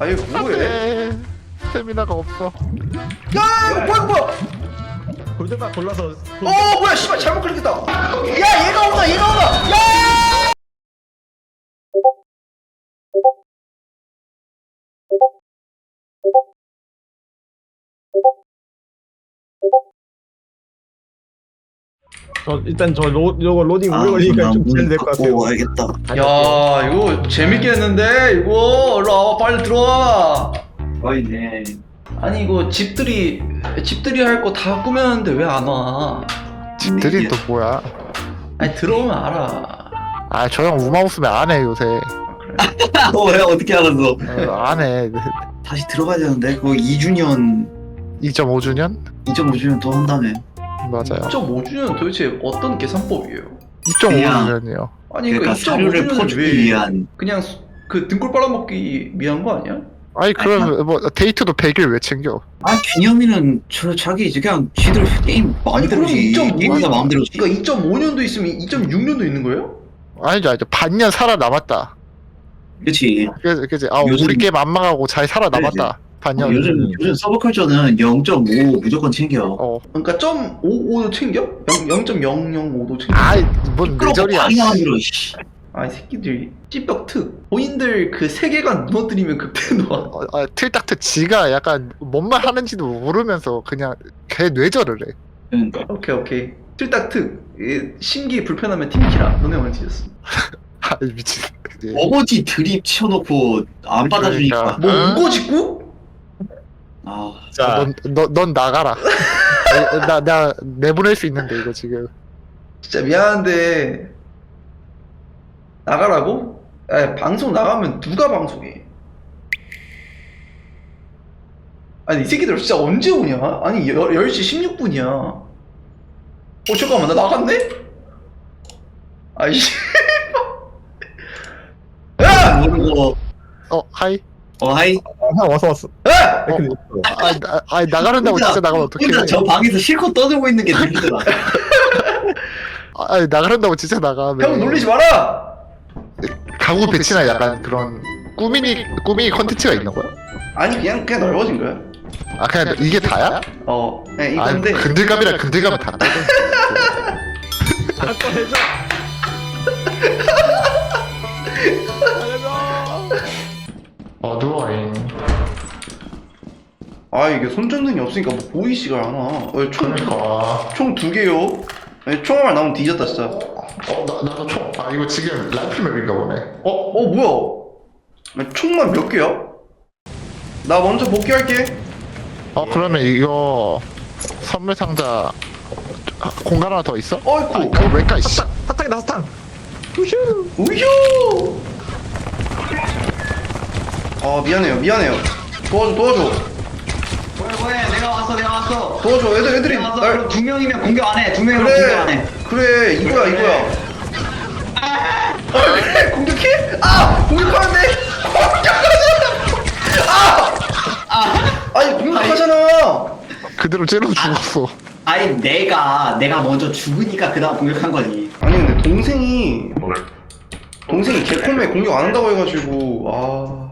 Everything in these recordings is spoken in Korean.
아이 뭐해? 네. 스태미나가 없어. 야 이거 뭐야 뭐야? 골드만 골라서 어 뭐야 씨발 잘못 클릭했다. 야 얘가 온다 얘가 온다. 야! 저 일단 저 로, 요거 로딩 오래 걸리니까 좀 기다려야 될것 같아요. 와야겠다. 야 이거 재밌겠는데 이거 일로 와봐 빨리 들어와. 어이네. 아니 이거 집들이 집들이 할 거 다 꾸몄는데 왜 안 와? 집들이 또 뭐야? 아니 들어오면 알아. 아, 저 형 우마우스면 안 해, 요새. 어, 왜 어떻게 알았어? 어, 안 해. 다시 들어가야 되는데 그거 2주년, 2.5주년? 2.5주년 더 한다며. 맞아요. 2.5주년 도대체 어떤 계산법이에요? 2.5주년이요. 아니 그러니까 그 사료를 2.5주년을 퍼주기 왜 위한. 그냥 수- 그 등골 빨아먹기 위한 거 아니야? 아니, 그럼 뭐 데이트도 100일 왜 챙겨? 아 기념일은 저 자기 이제 그냥 지들 게임 마음대로지. 그럼 2.5 게임사 마음대로지. 그러니까 2.5년도 있으면 2.6년도 있는 거예요? 아니죠, 아니죠. 반년 살아남았다. 그렇지. 그지, 그지. 아, 요즘- 우리 게임 안 망하고 잘 살아남았다. 반년. 요즘 요즘 서브컬처는 0.5 무조건 챙겨. 어. 그러니까 0.55도 챙겨? 0, 0.005도 챙겨? 아이, 뭔 내절이야. 만들어. 씨. 아 이 새끼들이 찌벽 특 본인들 그 세계관 무너뜨리면 그때 놔 어, 아, 틀딱트 지가 약간 뭔 말 하는지도 모르면서 그냥 걔 뇌절을 해. 그러니까. 오케이 오케이 틀딱 특 이, 심기 불편하면 팀키라 너네 오늘 뒤졌어 아, 미친. 예. 어거지 드립 치워놓고 안 받아주니까. 그러니까. 뭐 응? 우거 짓고? 아 자, 넌, 너, 넌 나가라. 나, 나 내보낼 수 있는데, 이거 지금. 진짜 미안한데 나가라고? 아 방송 나가면 누가 방송해 아니 이 새끼들 진짜 언제 오냐? 아니 10, 10시 16분이야 어 잠깐만 나 나갔네? 아이씨 야! 모르고 어, 하이. 어 하이 형 와서 왔어. 야! 네, 근데 아, 나, 아, 나가는다고 혼자- 진짜 나가면 어떡해. 혼자 저 방에서 실컷 떠들고 있는 게 들리더라. 아, 나가는다고 진짜 나가면. 형 놀리지 마라! 가구 배치나 약간 그런 꾸미니, 꾸미니 컨텐츠가 있는 거야? 아니 그냥 그냥 넓어진 거야 아, 그냥 이게 다야? 어 그냥 아, 이건데 근들감이라 근들감은 다. 한번 해줘. 아 이게 손전등이 없으니까 뭐 보이시가 않아 어, 총, 그러니까. 총두 개요? 아니, 총알 나오면 뒤졌다 진짜 어, 나, 나도 총. 아, 이거 지금 라이플 맵인가 보네. 어? 어 뭐야 아니, 총만 몇 개야? 나 먼저 복귀할게 어, 그러면 이거 선물 상자 아, 공간 하나 더 있어? 아, 어이쿠 그거 왜 까, 이씨. 사탕이다 사탕. 후슈. 우효 아 미안해요 미안해요 도와줘 도와줘 왔어 내가 왔어. 도와줘 애들 애들이 내가 왔어. 날 그럼 두 명이면 공격 안 해. 두 명이면 공격 안 그래 해. 그래 이거야 이거야 아 그래 공격해? 아 공격하는데 공격하잖아 아 아니 공격하잖아 그대로 찔러 죽었어. 아니 내가 내가 먼저 죽으니까 그다음 공격한 거지. 아니 근데 동생이 동생이 개콤에 공격 안 한다고 해가지고 아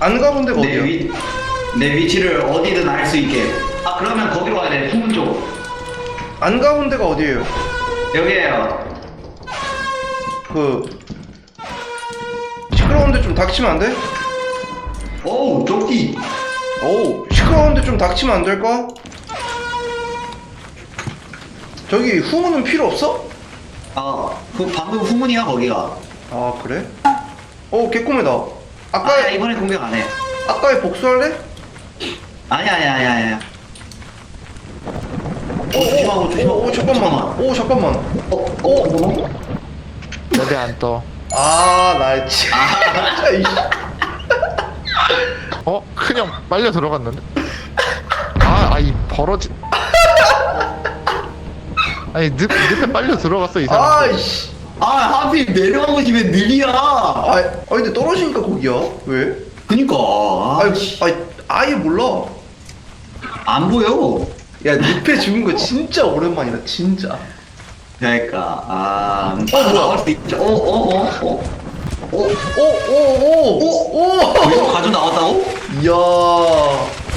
안 가본 데가 내 어디야? 위, 내 위치를 어디든 알 수 있게. 아 그러면 거기로 가야 돼. 후문 쪽. 안 가본 데가 어디예요? 여기에요. 그 시끄러운데 좀 닥치면 안 돼? 오우 조끼. 어우 시끄러운데 좀 닥치면 안 될까? 저기 후문은 필요 없어? 아그 방금 후문이야 거기가. 아 그래? 어 개꿈이다 아 아까 이번에 공격 안 해. 아까에 복수할래? 아니야 아니야 아니야 아니야. 오, 조심하고, 오, 조심하고. 오, 잠깐만 오 잠깐만 어, 어, 내배 안 떠. 아 나 진짜 이 어? 큰형 빨려 들어갔는데? 아, 아, 이 버러지. 아니, 늪, 늪에 빨려 들어갔어, 이 사람. 아이씨 아, 하필 내려가고 집에 느리야. 아, 아 근데 떨어지니까 거기야? 왜? 그니까. 아, 아니, 아니 아예 몰라 안 보여. 야 늪에 죽은 거 진짜 오랜만이다 진짜 그러니까, 아. 어, 뭐야? 나올 수 있죠. 어, 어, 어, 어. 어, 오오오오오 이야.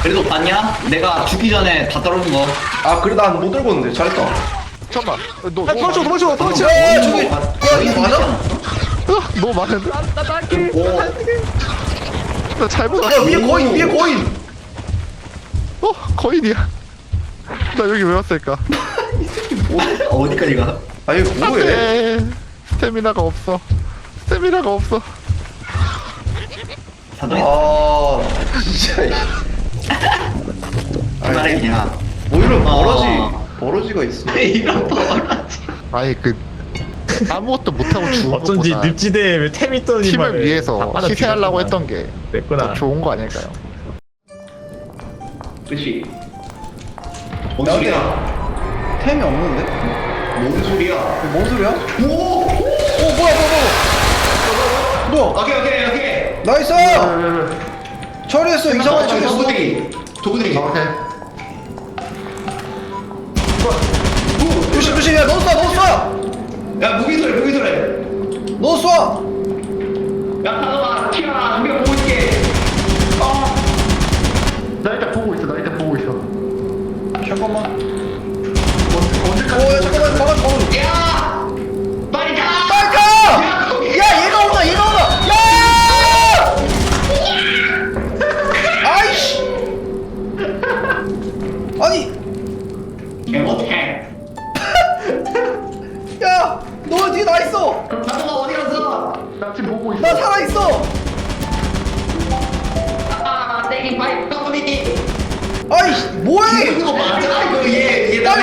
그래도 봤냐? 내가 죽기 전에 다 떨어진 거. 아, 그래, 난 못 들고 왔는데. 잘했다. 잠깐만 너아 도망쳐 도망쳐 도망쳐 야, 저기, 야, 이거 맞아? 야, 너무 많은데? 나 잘못 위에 거인, 위에 거인. 어? 거인이야 나 여기 왜 왔을까? 어디까지 가? 아, 이거 뭐해? 에 스태미나가 없어 스태미나가 없어 아, 진짜. 이- 말해 그냥. 뭐 이런 버러지, 아. 버러지가 있어. 이런 버라지. 아니 그 아무것도 못하고 죽은 어쩐지 것보다 늪지대에 왜템 있더니 팀을 위해서 희생하려고 했던 게 됐구나 좋은 거 아닐까요? 그치? 야, 뭔 근데 소리야? 템이 없는데? 뭔 소리야? 뭔 소리야? 오! 오, 뭐야, 뭐야, 뭐야. 뭐야? 오케이, 오케이, 오케이. 나이스! 처리했어, 이상하게 처리했어. 도구들이. 도구들이. 조심, 조심, 야, 너 쏴, 너 쏴! 야, 무기소리, 무기소리. 너 쏴! 야, 가져와. 튀어나. 우리가 보고 있게. 어. 나나 일단 보고 있어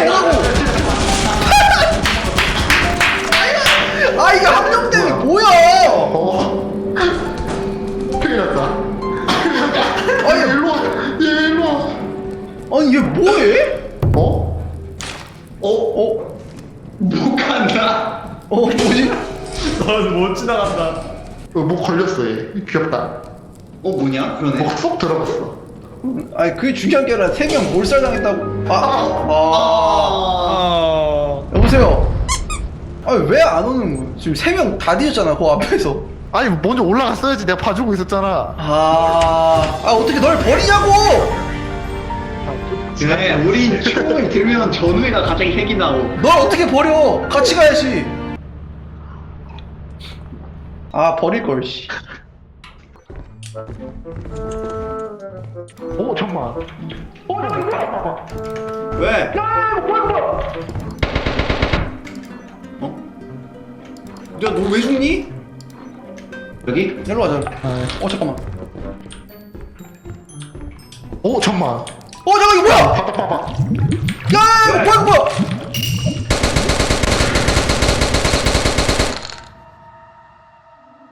얘. 얘 빨리 오라고! 아, 이게 한명 때문에 뭐야! 어? 큰일 났다 아니, 일로 와 얘 일로 와 아니, 얘 뭐해? 어? 어? 어? 못 간다. 어, 뭐지? 너못 지나간다 어, 목 걸렸어 얘 귀엽다 어, 뭐냐? 그러네. 목 쏙 들어갔어 아니, 그게 중요한 게 아니라 세 명 몰살당했다고. 아, 아, 아 여보세요? 아니, 왜 안 오는 거야? 지금 세 명 다 뒤졌잖아, 그 앞에서. 아니 먼저 올라갔어야지 내가 봐주고 있었잖아 아, 아, 어떻게 널 버리냐고! 그래, 우린 총을 들면 전우이가 갑자기 핵이 나고. 널 어떻게 버려? 같이 가야지. 아, 버릴 걸, 씨. 오 잠깐만 왜? 어? 야, 너 왜 죽니? 여기? 일로 와자. 어, 잠깐만. 오 잠깐만 어, 잠깐, 이거 뭐야! 야, 이거 뭐야, 이거 뭐야!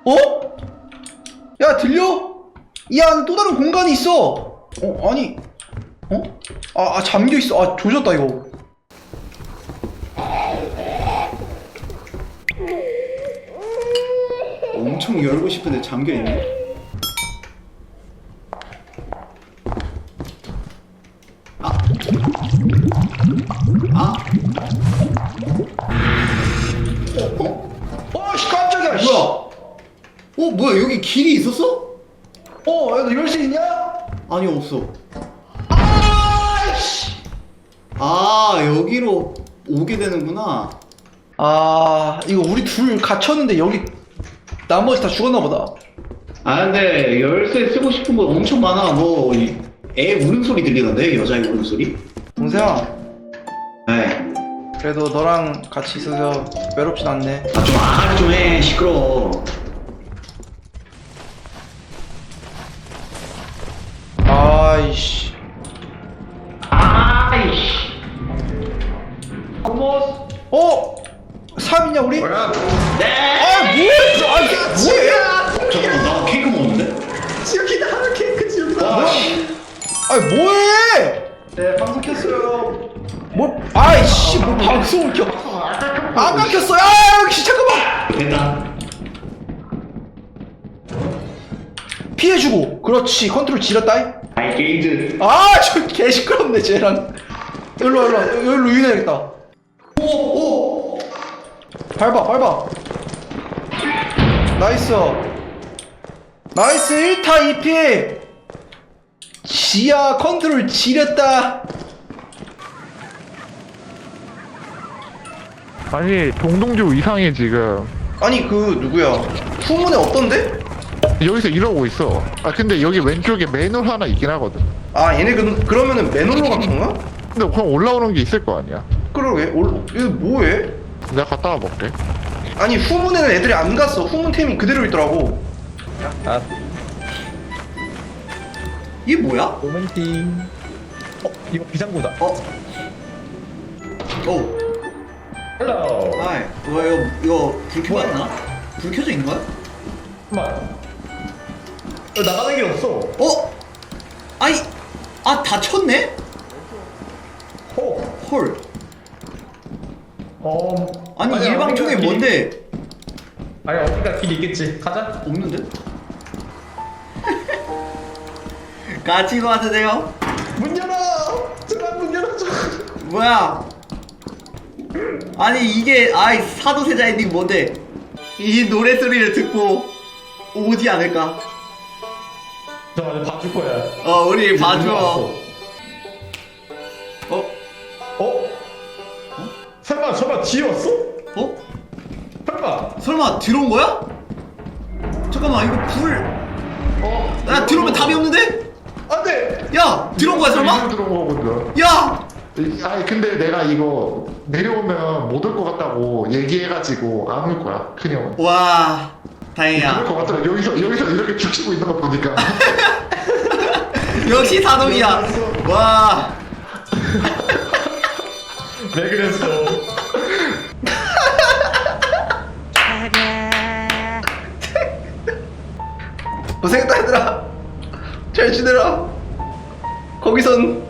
어? 야, 들려? 이 안 또 다른 공간이 있어! 어, 아니. 어? 아, 아 잠겨 있어. 아, 조졌다, 이거. 엄청 열고 싶은데 잠겨 있네. 아, 이거 우리 둘 갇혔는데 여기 나머지 다 죽었나 보다. 아, 근데 열쇠 쓰고 싶은 거 엄청 많아. 뭐, 이- 애 우는 소리 들리던데? 여자애 우는 소리? 동생아, 네. 그래도 너랑 같이 있어서 외롭진 않네. 아, 좀 알아 좀 해. 시끄러워. 아이씨. 아이씨. 어머. 어? 3이냐 우리? 뭐야? 네! 아, 뭐했어? 아, 뭐해? 잠깐만, 나 케이크 먹었는데? 지옥이다 케이크 지옥이다 아, 씨. 아, 뭐해? 네, 방송 켰어요. 뭐? 아이씨, 뭐 방송을 켜? 아까 켰어요. 아, 여기 잠깐만. 됐다. 피해주고. 그렇지. 컨트롤 지렸다. 아이, 게이드. 아, 저 개 시끄럽네, 쟤랑. 일로, 와, 일로, 와. 여기로 유인해야겠다. 오, 오! 밟아, 밟아. 나이스. 나이스, 1타 2피. 지하 컨트롤 지렸다 아니 동동주 이상해 지금 아니 그 누구야 후문에 없던데? 여기서 이러고 있어 아 근데 여기 왼쪽에 맨홀 하나 있긴 하거든 아 얘네 그, 그러면은 맨홀로 간 건가? 근데 그럼 올라오는 게 있을 거 아니야 그러게 올, 이거 뭐해? 내가 갔다 와 볼게 아니 후문에는 애들이 안 갔어. 후문 템이 그대로 있더라고. 아. 이게 뭐야? 로맨팅. 어 이거 비상구다. 어? 오. 헬로. 아이 이거 이거, 이거 불 켜져 있나? 불 켜져 있는 거야? 잠깐만 어, 나가는 길 없어. 어? 아니 아 닫혔네? 호. 헐 어... 아니 아니야, 일방총이 어딘가 길이- 뭔데? 아니 어딘가 길이 있겠지 가자 없는데? 같이 가도 돼요? 문 열어 제발 문 열어줘 뭐야? 아니 이게 아이 사도세자 엔딩 뭔데? 이 노래 소리를 듣고 오지 않을까? 저 아직 봐줄 거야 어 우리 문 봐줘. 열었어. 어? 어? 설마 설마 뒤에 왔어? 어? 설마 설마 들어온 거야? 잠깐만 이거 불. 어? 야 들어오면 답이 없는데? 안돼 야 들어온 거야 설마? 들어온 거거든 야! 이- 아니 근데 내가 이거 내려오면 못 올 것 같다고 얘기해가지고 안 올 거야 그냥 와 그럴 다행이야. 것 같더라 여기서 여기서 이렇게 죽치고 있는 거 보니까 역시 사동이야. 와. 왜 그랬어 고생했다 얘들아. 잘 지내라. 거기선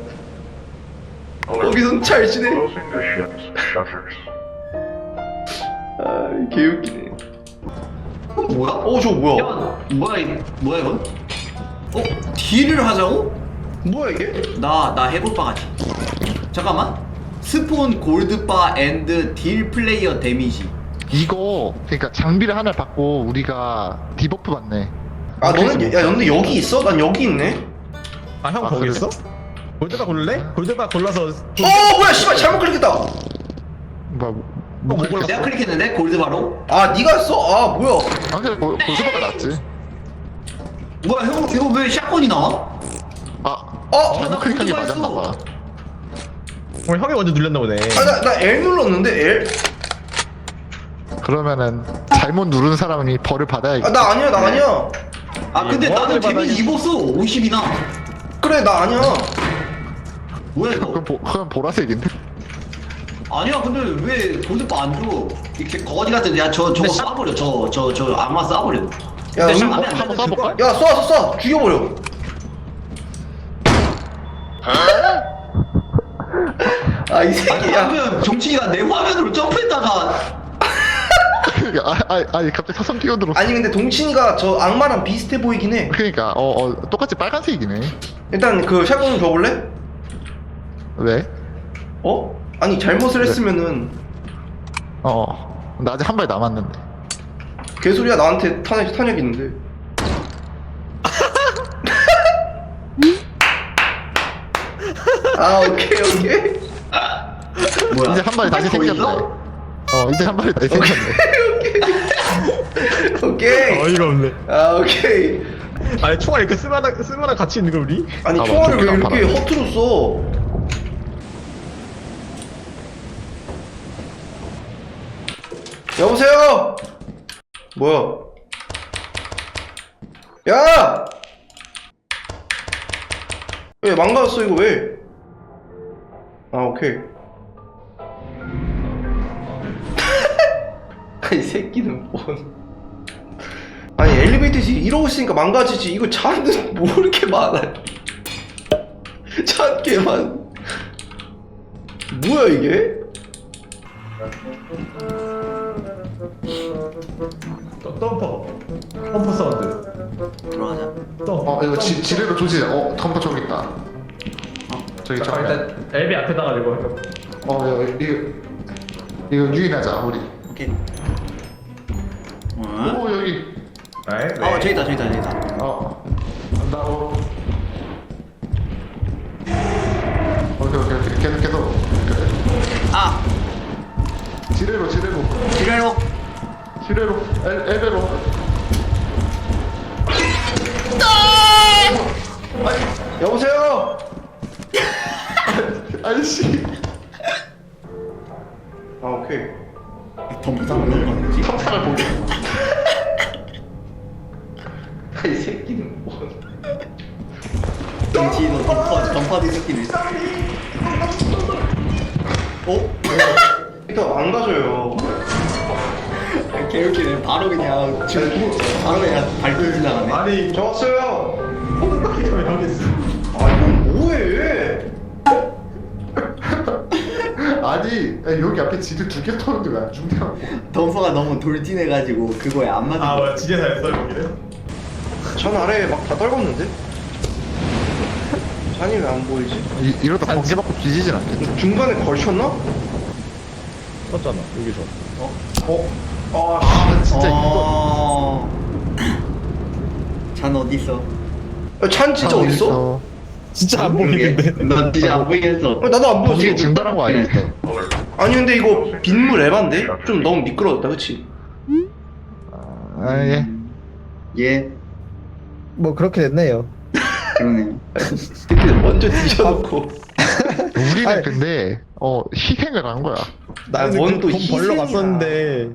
거기선 잘 지내. 아 개웃기네. 뭐야? 어 저거 뭐야? 뭐야 이 뭐야 이건? 어 딜을 하자고? 뭐야 이게? 나 나 해볼 바 같지. 잠깐만. 스폰 골드바 앤드 딜 플레이어 데미지. 이거 그러니까 장비를 하나 받고 우리가 디버프 받네 아 너는 야 근데 여기 있어? 난 여기 있네. 아형 아, 거기? 있어? 골드바 고를래? 골드바 골라서 어 뭐야 씨발 잘못 클릭했다. 뭐, 뭐 뭐 골랐어? 내가 클릭했는데 골드 바로? 아 네가 했어? 아 뭐야? 아 근데 고- 고수가 낫지 뭐야 형 이거 왜 샷건이 나와? 아 어? 잘못 클릭한 게 골드바 맞았나 했어. 봐 어, 형이 먼저 눌렸나 보네 아나나 L 눌렀는데 L? 그러면은 잘못 누른 사람이 벌을 받아야겠다 아나 아니야 나 아니야. 아 근데 뭐 나는 하는 데미지 입었어 50이나 그래 나 아니야. 뭐야 이거 그럼, 보, 그럼 보라색인데? 아니야 근데 왜 골드바 안 줘? 이렇게 거지 같은 야 저 저거 샷- 쏴버려 저 저 저 악마 쏴버려 야, 근데 음, 샷 어, 안 한번 돼. 쏴볼까? 야 쏴 쏴 쏴 죽여버려. 아 이 아니 새끼야. 방금 정치기가 내 화면으로 점프했다가 그러니까 아, 아, 아니 갑자기 사선 끼어들었어 아니 근데 동친이가 저 악마랑 비슷해 보이긴 해. 그러니까 어, 어 똑같이 빨간색이네 일단 그 샷건 줘볼래? 왜? 어? 아니 잘못을 네. 했으면은 어, 나 아직 한 발 남았는데. 개소리야 나한테 탄약 탄약 있는데. 아 오케이 오케이. 뭐야 이제 한 발이 다시 생겼네. 어, 이제 한 발이 다시 생겼네. 오케이. 어이가 없네 아 오케이. 아니 총알 이렇게 쓸만한 쓸만한 가치 있는 거 우리? 아니 아, 총알을 왜. 이렇게 허투루 써? 여보세요? 뭐야? 야! 왜 망가졌어 이거 왜? 아 오케이. 아이 새끼는 뭔? 아니 엘리베이터에서 이러고 있으니까 망가지지 이거 차는 뭐 이렇게 많아 차 개만 뭐야 이게? 덤- 덤퍼 덤퍼 사운드 들어가자 덤 어, 이거 지, 지뢰로 조지. 어, 덤퍼 저기 있다. 저기 잠깐 저기. 일단 엘비 앞에다가 이거 어, 이거, 이거, 이거 유인하자, 우리. 오케이 네, 네. 어, 저기 있다, 저기 있다, 저기 있다. 어, 간다고. 오케이, 오케이, 오케이. 계속, 계속. 오케이. 아, 지뢰로, 지뢰로. 지뢰로. 지뢰로. 엘, 엘베로. 야, 여기 앞에 지뢰 두개 터는데 왜 안 죽냐고 덤퍼가 너무 돌진해가지고 그거에 안 맞은 아거 뭐야 지뢰사였어 여기는? 전 아래에 막 다 떨궜는데 잔이 왜 안 보이지? 이, 이러다 번개 맞고 뒤지진 않겠지 중간에 걸쳤나? 썼잖아 여기서 어? 아 아 진짜 이거 어... 잔 어딨어? 씨. 잔 진짜 어딨어? 진짜 안난 진짜 안 보이겠어. 어, 나도 안 보여 번개 지금 거 아니겠어. 아니 근데 이거 빗물 에반데? 좀 너무 미끄러웠다 그치? 아 예. 예. 뭐 그렇게 됐네요. 그러네요 근데 먼저 뒤져놓고. 우리는 아니. 근데 어 희생을 한 거야. 난돈 뭔또 벌러 갔었는데